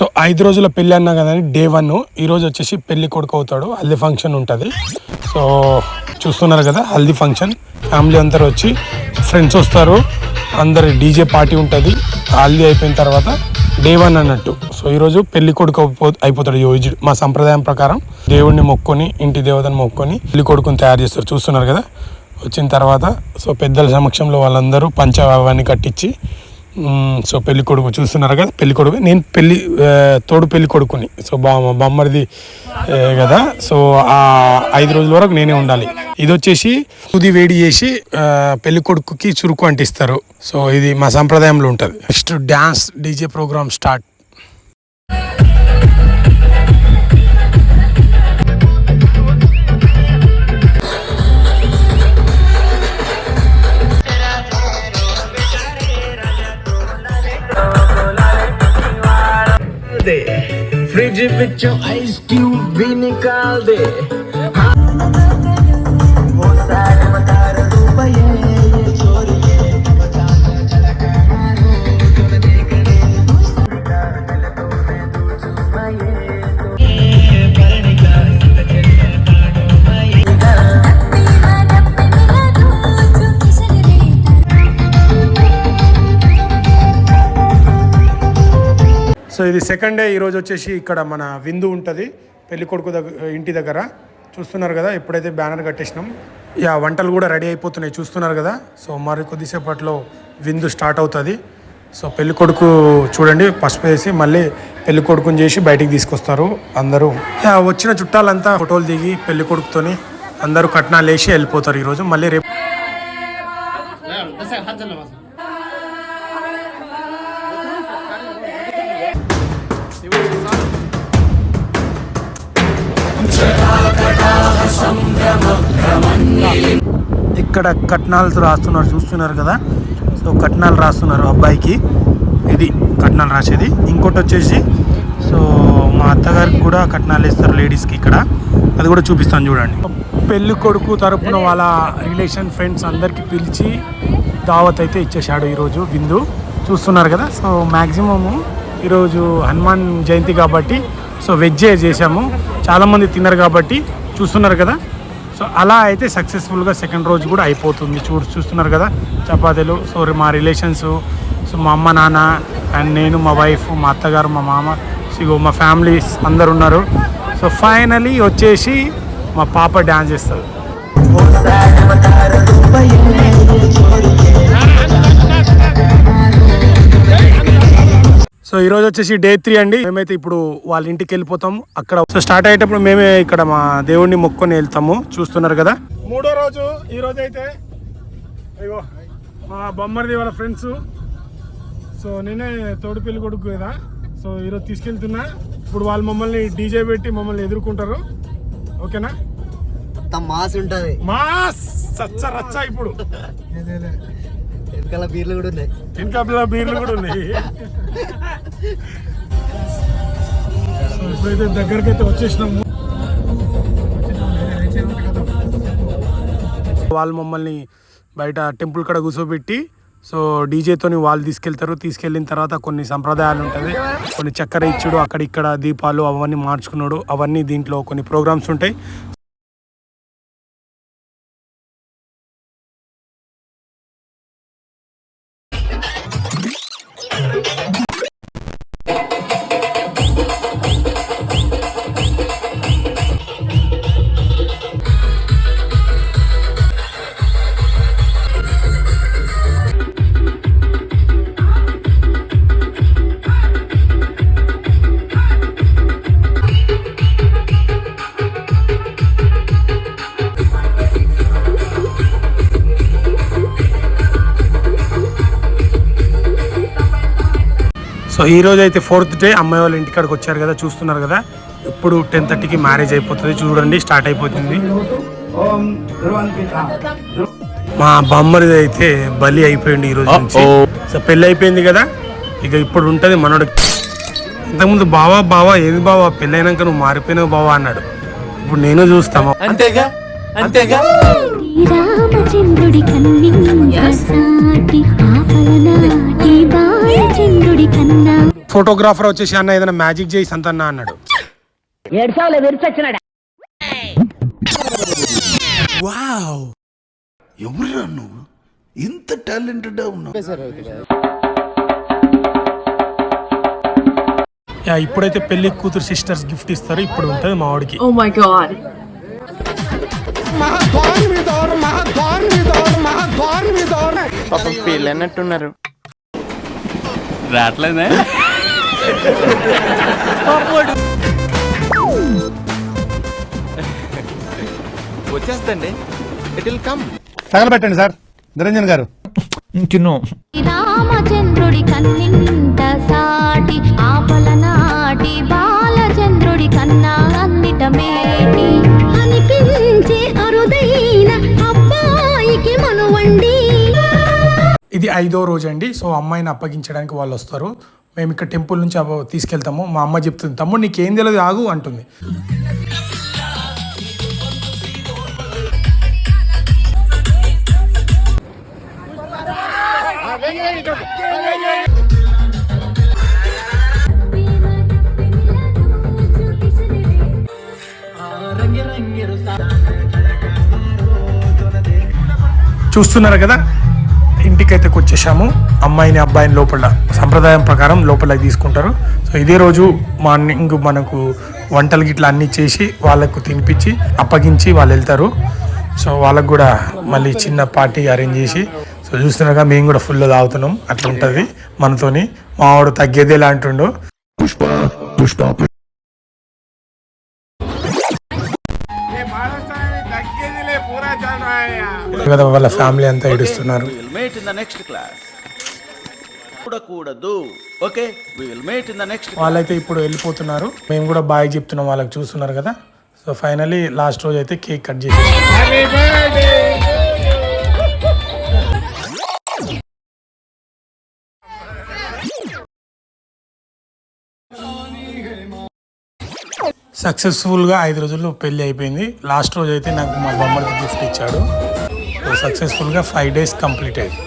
So ఐదు రోజుల పెళ్ళి అన్నా కదండి డే వన్. ఈరోజు వచ్చేసి పెళ్ళి కొడుకు అవుతాడు. హల్దీ ఫంక్షన్ ఉంటుంది. సో చూస్తున్నారు కదా హల్దీ ఫంక్షన్. ఫ్యామిలీ అందరు వచ్చి ఫ్రెండ్స్ వస్తారు. అందరు డీజే పార్టీ ఉంటుంది. హల్దీ అయిపోయిన తర్వాత డే వన్ అన్నట్టు. సో ఈరోజు పెళ్ళి కొడుకు అయిపోతాడు ఈ మా సంప్రదాయం ప్రకారం దేవుడిని మొక్కొని ఇంటి దేవతను మొక్కొని పెళ్ళి కొడుకుని తయారు చేస్తారు. చూస్తున్నారు కదా? వచ్చిన తర్వాత సో పెద్దల సమక్షంలో వాళ్ళందరూ పంచ అవన్నీ కట్టించి సో పెళ్ళి కొడుకు చూస్తున్నారు కదా పెళ్ళి కొడుకు. నేను పెళ్ళి తోడు పెళ్ళి కొడుకుని. సో బా బొమ్మరిది కదా. సో ఆ ఐదు రోజుల వరకు నేనే ఉండాలి. ఇది వచ్చేసి తుది వేడి చేసి పెళ్ళి కొడుకుకి చురుకు అంటిస్తారు. సో ఇది మా సంప్రదాయంలో ఉంటుంది. Next dance DJ programme start fridge ਵਿੱਚੋਂ ਆਈਸ ਕਿਊਬ ਵੀ ਨਿਕਾਲ ਦੇ సో ఇది సెకండ్ డే ఈరోజు వచ్చేసి ఇక్కడ మన విందు ఉంటుంది. పెళ్ళి కొడుకు దగ్గర ఇంటి దగ్గర. చూస్తున్నారు కదా ఎప్పుడైతే బ్యానర్ కట్టేసినాం. యా వంటలు కూడా రెడీ అయిపోతున్నాయి. చూస్తున్నారు కదా? సో మరి కొద్దిసేపట్లో విందు స్టార్ట్ అవుతుంది. సో పెళ్ళి కొడుకు చూడండి పసుపు వేసి మళ్ళీ పెళ్ళి కొడుకుని చేసి బయటికి తీసుకొస్తారు. అందరూ యా, వచ్చిన చుట్టాలంతా ఫోటోలు దిగి పెళ్ళి కొడుకుతోని అందరూ కట్నాలు వేసి వెళ్ళిపోతారు ఈరోజు. మళ్ళీ రేపు ఇక్కడ కట్నాలు రాస్తున్నారు చూస్తున్నారు కదా? సో కట్నాలు రాస్తున్నారు అబ్బాయికి. ఇది కట్నాలు రాసేది. ఇంకోటి వచ్చేసి సో మా అత్తగారికి కూడా కట్నాలు ఇస్తారు లేడీస్కి ఇక్కడ. అది కూడా చూపిస్తాను చూడండి. పెళ్ళి కొడుకు తరపున వాళ్ళ రిలేషన్ ఫ్రెండ్స్ అందరికీ పిలిచి దావత్ అయితే ఇచ్చేసాడు ఈరోజు విందు. చూస్తున్నారు కదా? సో మ్యాక్సిమము ఈరోజు హనుమాన్ జయంతి కాబట్టి సో వెజ్జే చేసాము చాలామంది తిన్నారు కాబట్టి చూస్తున్నారు కదా? సో అలా అయితే సక్సెస్ఫుల్గా సెకండ్ రోజు కూడా అయిపోతుంది. చూ చూస్తున్నారు కదా చపాతీలు సో మా రిలేషన్స్ సో మా అమ్మ నాన్న అండ్ నేను మా వైఫ్ మా అత్తగారు మా మామ సో మా ఫ్యామిలీస్ అందరు ఉన్నారు. సో ఫైనలీ వచ్చేసి మా పాప డ్యాన్స్ చేస్తుంది. సో ఈ రోజు వచ్చేసి డే త్రీ అండి. మేమైతే ఇప్పుడు వాళ్ళ ఇంటికి వెళ్ళిపోతాం. అక్కడ సో స్టార్ట్ అయ్యేటప్పుడు మేమే ఇక్కడ మా దేవుడిని మొక్కొని వెళ్తాము. చూస్తున్నారు కదా? మూడో రోజు ఈ రోజు అయితే అయ్యో మా బొమ్మరిది వాళ్ళ ఫ్రెండ్స్. సో నేనే తోడు పెళ్ళి కొడుకు కదా. సో ఈరోజు తీసుకెళ్తున్నా. ఇప్పుడు వాళ్ళు మమ్మల్ని డీజే పెట్టి మమ్మల్ని ఎదుర్కొంటారు. ఓకేనా? మాస్ ఉంటది. మా సచ్చ రచ్చ ఇప్పుడు. వెనకాల బీర్లు కూడా ఉన్నాయి. ఇంకా బీర్లు కూడా ఉన్నాయి. ఇప్పుడైతే దగ్గరికి అయితే వచ్చేసినాము. వాళ్ళు మమ్మల్ని బయట టెంపుల్ కాడ కూర్చోబెట్టి సో డీజేతోని వాళ్ళు తీసుకెళ్తారు. తీసుకెళ్ళిన తర్వాత కొన్ని సంప్రదాయాలు ఉంటుంది. కొన్ని చక్కెర ఇచ్చుడు అక్కడ ఇక్కడ దీపాలు అవన్నీ మార్చుకున్నాడు. అవన్నీ దీంట్లో కొన్ని ప్రోగ్రామ్స్ ఉంటాయి. సో ఈ రోజు అయితే ఫోర్త్ డే అమ్మాయి వాళ్ళ ఇంటికాడికి వచ్చారు కదా చూస్తున్నారు కదా. ఇప్పుడు టెన్ థర్టీకి మ్యారేజ్ అయిపోతుంది చూడండి స్టార్ట్ అయిపోతుంది. మా బొమ్మరిది అయితే బలి అయిపోయింది ఈ రోజు నుంచి. సో పెళ్ళి అయిపోయింది కదా ఇక ఇప్పుడు ఉంటుంది మనోడికి ఇంతకుముందు బావా బావా ఏది బావా పెళ్ళైనాక నువ్వు మారిపోయినావు బావా అన్నాడు. ఇప్పుడు నేను చూస్తాము అంతేగా? అంతేగా? ఫోటోగ్రాఫర్ వచ్చేసి అన్న ఏదైనా మ్యాజిక్ చేయి సంతన్న అన్నాడు. ఎవరురా నువ్వు? ఇంత టాలెంటెడ్ ఉన్నావు. యా, ఇప్పుడైతే పెళ్ళి కూతురు సిస్టర్స్ గిఫ్ట్ ఇస్తారు ఇప్పుడు ఉంటుంది మా వాడికి Oh. పాపం ఫీల్ అన్నట్టున్నారు రావట్లేదే? వచ్చేస్తండి. ఇట్ విల్ కమ్ తగలబెట్టండి సార్. నిరంజన్ గారు. రామచంద్రుడి కన్నింట సాటి ఆపల నాటి బాలచంద్రుడి కన్నా అన్నిట మేటి. ఇది ఐదో రోజు అండి సో అమ్మాయిని అప్పగించడానికి వాళ్ళు వస్తారు. మేము ఇక్కడ టెంపుల్ నుంచి తీసుకెళ్తాము. మా అమ్మ చెప్తుంది తమ్ముడు నీకేం తెలియదు ఆగు అంటుంది. చూస్తున్నారు కదా? ఇంటికైతే వచ్చేసాము అమ్మాయిని అబ్బాయిని లోపల సంప్రదాయం ప్రకారం లోపలికి తీసుకుంటారు. సో ఇదే రోజు మార్నింగ్ మనకు వంటలు గిట్లా అన్నీ చేసి వాళ్ళకు తినిపించి అప్పగించి వాళ్ళు వెళ్తారు. సో వాళ్ళకు కూడా మళ్ళీ చిన్న పార్టీ అరేంజ్ చేసి సో చూస్తున్నారుగా మేము కూడా ఫుల్ తాగుతున్నాం. అట్లా ఉంటుంది మనతోని. మావాడు తగ్గేదేలా అంటుండు కదా వాళ్ళ ఫ్యామిలీ అంతా ఏడుస్తున్నారు. Will meet in the next class చూడకూడదు okay we will meet in the next వాళ్ళైతే ఇప్పుడు వెళ్ళిపోతున్నారు. మేము కూడా బాయ్ చెప్తున్నాం వాళ్ళకి చూస్తున్నారు కదా. సో ఫైనలీ లాస్ట్ రోజు అయితే కేక్ కట్ చేసి సక్సెస్ఫుల్గా ఐదు రోజుల్లో పెళ్ళి అయిపోయింది. లాస్ట్ రోజు అయితే నాకు మా బొమ్మకి గిఫ్ట్ ఇచ్చాడు. సక్సెస్ఫుల్గా ఫైవ్ డేస్ కంప్లీట్ అయింది.